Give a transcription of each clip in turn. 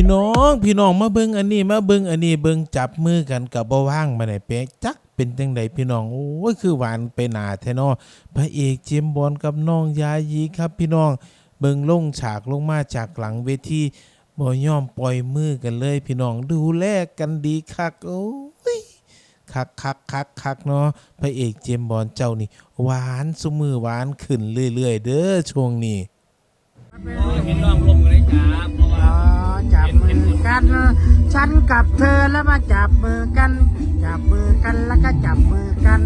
พี่น้องมาเบิ่งอันนี้มาเบิ่งอันนี้เบิ่งจับมือกันกับบ่ว่างมาไหนเป๊ะจักเป็นจังไดพี่น้องโอ้ยคือหวานไปหนาแท้เนาะพระเอกเจมบอลกับน้องยายีครับพี่น้องเบิ่งลงฉากลงมาจากหลังเวทีบ่ยอมปล่อยมือกันเลยพี่น้องดูแลกันดีคักโอ้ยคักคักคักคักเนาะพระเอกเจมบอลเจ้านี่หวานสมือหวานขึ้นเรื่อยๆ เด้อช่วงนี้เห็นน้องลมกันเลยจ้าเพราะว่าอ๋อจับ กัน ฉันกับเธอแล้วมาจับมือกัน จับมือกันแล้วก็จับมือกัน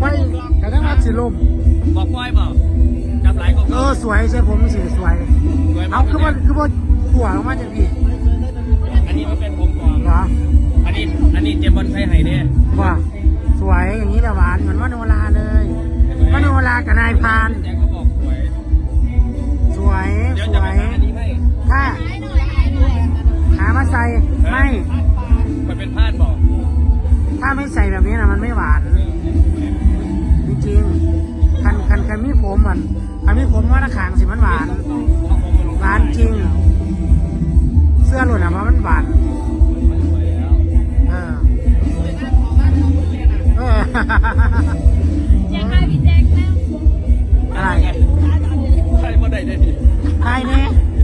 ไปแต่ถ้ามาสิลมบอกปล่อยเปล่าจับหลายก็เออสวยใช่ผมสิสวยสวย เอาคือว่าคือว่าหัวออกมาจากพี่อันนี้มันเป็นผมก่อนเหรออันนี้อันนี้เจมบอลไทยไห้เนี่ยว่าสวยอย่างนี้แหละหวานเหมือนว่าโนราเลยว่าโนรากับนายพราน ไม่ มันเป็นพาดบอก ถ้าไม่ใส่แบบนี้นะมันไม่หวานจ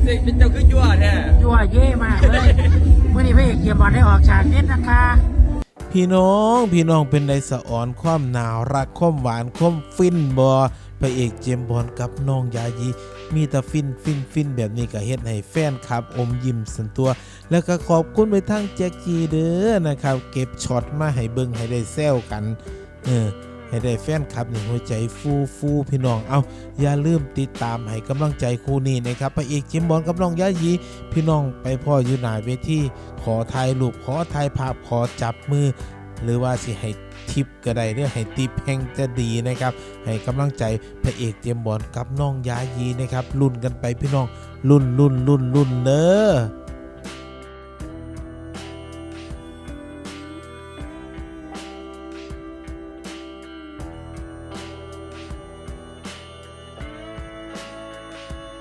เนี่ยเป็นเจ้าคือยั่วแท้ยั่วเย่มากเลยเมื่อนี้พระเอกเกียร์บอลได้ออกฉากเด็ดนะคะ พี่น้องพี่น้องเป็นไดสะอ่อนความหนาวรักความหวานความฟินบอพระเอกเจมส์บอลกับน้องยายีมีแต่ฟินฟินฟินแบบนี้ก็เฮ็ดให้แฟนคลับอมยิ้มสันตัว แล้วก็ขอบคุณไปทั้งแจ็คกี้เด้อนะครับ เก็บช็อตมาให้เบิ่งให้ได้แซวกัน เออ ให้ได้แฟนคลับหนี่หัวใจฟูฟูพี่น้องเอาอย่าลืมติดตามให้กำลังใจคู่นี้นะครับพระเอกเจมบอลกับน้องยายีพี่น้องไปพ่ออยู่หน้าเวทีขอถ่ายรูปขอถ่ายภาพขอจับมือ หรือว่าสิให้ทิปก็ได้หรือให้ติปแห่งจะดีนะครับ ให้กำลังใจพระเอกเจมบอลกับน้องยายีนะครับรุ่นกันไปพี่น้องรุ่นรุ่นรุ่นรุ่นเด้อ